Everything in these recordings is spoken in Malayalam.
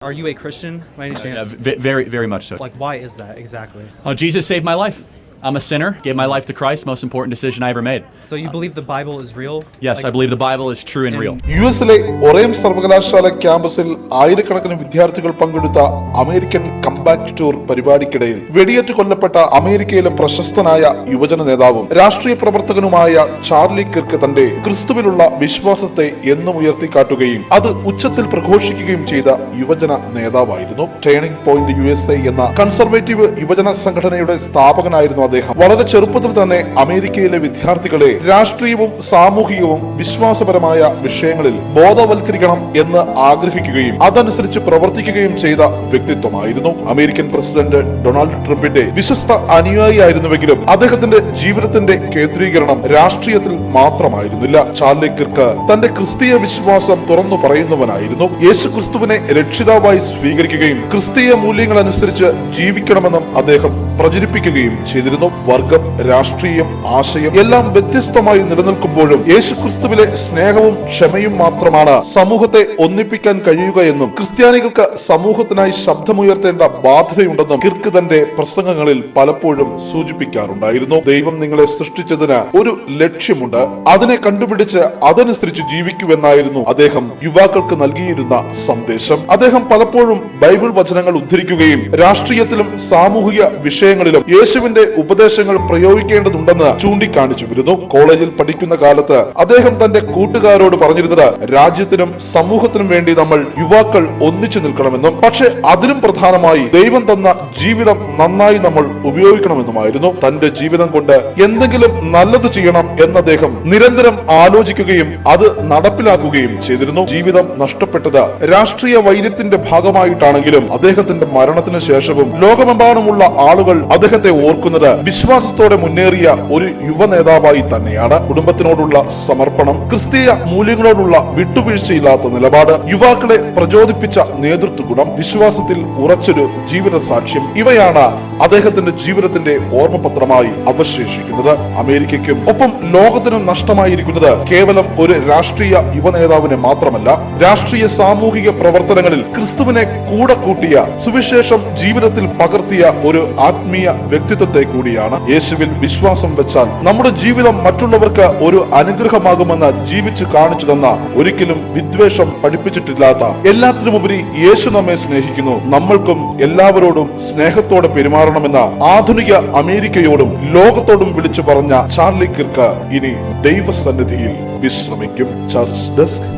Are you a Christian by any Uh, chance? v- very, very much so. Like, why is that exactly? Uh, Jesus saved my life. I'm a sinner, gave my life to Christ, most important decision I ever made. So you believe the Bible is real? Yes, I believe the Bible is true and real. U എസിലെ ഒറേം സർവകലാശാല ക്യാമ്പസിൽ ആയിരക്കണക്കിന് വിദ്യാർത്ഥികൾ പങ്കെടുത്ത അമേരിക്കൻ കമ്പാക്ട് ടൂർ പരിപാടിക്കിടയിൽ വെടിയേറ്റ് കൊല്ലപ്പെട്ട അമേരിക്കയിലെ പ്രശസ്തനായ യുവജന നേതാവും രാഷ്ട്രീയ പ്രവർത്തകനുമായ ചാർലി കിർക്ക് തന്റെ ക്രിസ്തുവിലുള്ള വിശ്വാസത്തെ എന്നും ഉയർത്തിക്കാട്ടുകയും അത് ഉച്ചത്തിൽ പ്രഘോഷിക്കുകയും ചെയ്ത യുവജന നേതാവായിരുന്നു. Turning point U S A എന്ന കൺസർവേറ്റീവ് യുവജന സംഘടനയുടെ സ്ഥാപകനായിരുന്നു അദ്ദേഹം. വളരെ ചെറുപ്പത്തിൽ തന്നെ അമേരിക്കയിലെ വിദ്യാർത്ഥികളെ രാഷ്ട്രീയവും സാമൂഹികവും വിശ്വാസപരമായ വിഷയങ്ങളിൽ ബോധവൽക്കരിക്കണം എന്ന് ആഗ്രഹിക്കുകയും അതനുസരിച്ച് പ്രവർത്തിക്കുകയും ചെയ്ത വ്യക്തിത്വമായിരുന്നു. അമേരിക്കൻ പ്രസിഡന്റ് ഡൊണാൾഡ് ട്രംപിന്റെ വിശ്വസ്ത അനുയായിയായിരുന്നുവെങ്കിലും അദ്ദേഹത്തിന്റെ ജീവിതത്തിന്റെ കേന്ദ്രീകരണം രാഷ്ട്രീയത്തിൽ മാത്രമായിരുന്നില്ല. ചാർലി കിർക്ക് തന്റെ ക്രിസ്തീയ വിശ്വാസം തുറന്നു പറയുന്നവനായിരുന്നു. യേശു ക്രിസ്തുവിനെ രക്ഷിതാവായി സ്വീകരിക്കുകയും ക്രിസ്തീയ മൂല്യങ്ങൾ അനുസരിച്ച് ജീവിക്കണമെന്നും അദ്ദേഹം പ്രചരിപ്പിക്കുകയും ചെയ്തിരുന്നു. വർഗം രാഷ്ട്രീയം ആശയം എല്ലാം വ്യത്യസ്തമായി നിലനിൽക്കുമ്പോഴും യേശുക്രിസ്തുവിലെ സ്നേഹവും ക്ഷമയും മാത്രമാണ് സമൂഹത്തെ ഒന്നിപ്പിക്കാൻ കഴിയുക എന്നും ക്രിസ്ത്യാനികൾക്ക് സമൂഹത്തിനായി ശബ്ദമുയർത്തേണ്ട ബാധ്യതയുണ്ടെന്നും കിർക്ക് തന്റെ പ്രസംഗങ്ങളിൽ പലപ്പോഴും സൂചിപ്പിക്കാറുണ്ടായിരുന്നു. ദൈവം നിങ്ങളെ സൃഷ്ടിച്ചതിന് ഒരു ലക്ഷ്യമുണ്ട്. അതിനെ കണ്ടുപിടിച്ച് അതനുസരിച്ച് ജീവിക്കുമെന്നായിരുന്നു അദ്ദേഹം യുവാക്കൾക്ക് നൽകിയിരുന്ന സന്ദേശം. അദ്ദേഹം പലപ്പോഴും ബൈബിൾ വചനങ്ങൾ ഉദ്ധരിക്കുകയും രാഷ്ട്രീയത്തിലും സാമൂഹിക വിഷയങ്ങളിലും യേശുവിന്റെ ഉപദേശങ്ങൾ പ്രയോഗിക്കേണ്ടതുണ്ടെന്ന് ചൂണ്ടിക്കാണിച്ചു വരുന്നു കോളേജിൽ പഠിക്കുന്ന കാലത്ത് അദ്ദേഹം തന്റെ കൂട്ടുകാരോട് പറഞ്ഞിരുന്നത് രാജ്യത്തിനും സമൂഹത്തിനും വേണ്ടി നമ്മൾ യുവാക്കൾ ഒന്നിച്ചു നിൽക്കണമെന്നും പക്ഷെ അതിലും പ്രധാനമായി ദൈവം തന്ന ജീവിതം നന്നായി നമ്മൾ ഉപയോഗിക്കണമെന്നുമായിരുന്നു. തന്റെ ജീവിതം കൊണ്ട് എന്തെങ്കിലും നല്ലത് ചെയ്യണം എന്ന് അദ്ദേഹം നിരന്തരം ആലോചിക്കുകയും അത് നടപ്പിലാക്കുകയും ചെയ്തിരുന്നു. ജീവിതം നഷ്ടപ്പെട്ടത് രാഷ്ട്രീയ വൈര്യത്തിന്റെ ഭാഗമായിട്ടാണെങ്കിലും അദ്ദേഹത്തിന്റെ മരണത്തിന് ശേഷവും ലോകമെമ്പാടുമുള്ള ആളുകൾ അദ്ദേഹത്തെ ഓർക്കുന്നത് വിശ്വാസത്തോടെ മുന്നേറിയ ഒരു യുവ നേതാവായി തന്നെയാണ്. കുടുംബത്തിനോടുള്ള സമർപ്പണം ക്രിസ്തീയ മൂല്യങ്ങളോടുള്ള വിട്ടുവീഴ്ചയില്ലാത്ത നിലപാട് യുവാക്കളെ പ്രചോദിപ്പിച്ച നേതൃത്വ ഗുണം വിശ്വാസത്തിൽ ഉറച്ചൊരു ജീവിത സാക്ഷ്യം ഇവയാണ് അദ്ദേഹത്തിന്റെ ജീവിതത്തിന്റെ ഓർമ്മപത്രമായി അവശേഷിക്കുന്നത്. അമേരിക്കയ്ക്കും ഒപ്പം ലോകത്തിനും നഷ്ടമായിരിക്കുന്നത് കേവലം ഒരു രാഷ്ട്രീയ യുവ നേതാവിനെ മാത്രമല്ല രാഷ്ട്രീയ സാമൂഹിക പ്രവർത്തനങ്ങളിൽ ക്രിസ്തുവിനെ കൂടെ കൂട്ടിയ സുവിശേഷം ജീവിതത്തിൽ പകർത്തിയ ഒരു ആത്മീയ വ്യക്തിത്വത്തെ കൂടിയാണ് യേശുവിൽ വിശ്വാസം വെച്ചാൽ നമ്മുടെ ജീവിതം മറ്റുള്ളവർക്ക് ഒരു അനുഗ്രഹമാകുമെന്ന് ജീവിച്ചു കാണിച്ചു തന്ന ഒരിക്കലും വിദ്വേഷം പഠിപ്പിച്ചിട്ടില്ലാത്ത എല്ലാത്തിനുമുപരി യേശു നമ്മെ സ്നേഹിക്കുന്നു. നമ്മൾക്കും എല്ലാവരോടും സ്നേഹത്തോടെ പെരുമാറണമെന്ന ആധുനിക അമേരിക്കയോടും ലോകത്തോടും വിളിച്ചു പറഞ്ഞ ചാർലി കിർക്ക് ഇനി ദൈവസന്നിധിയിൽ വിശ്രമിക്കും. Church desk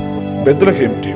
Bethlehem T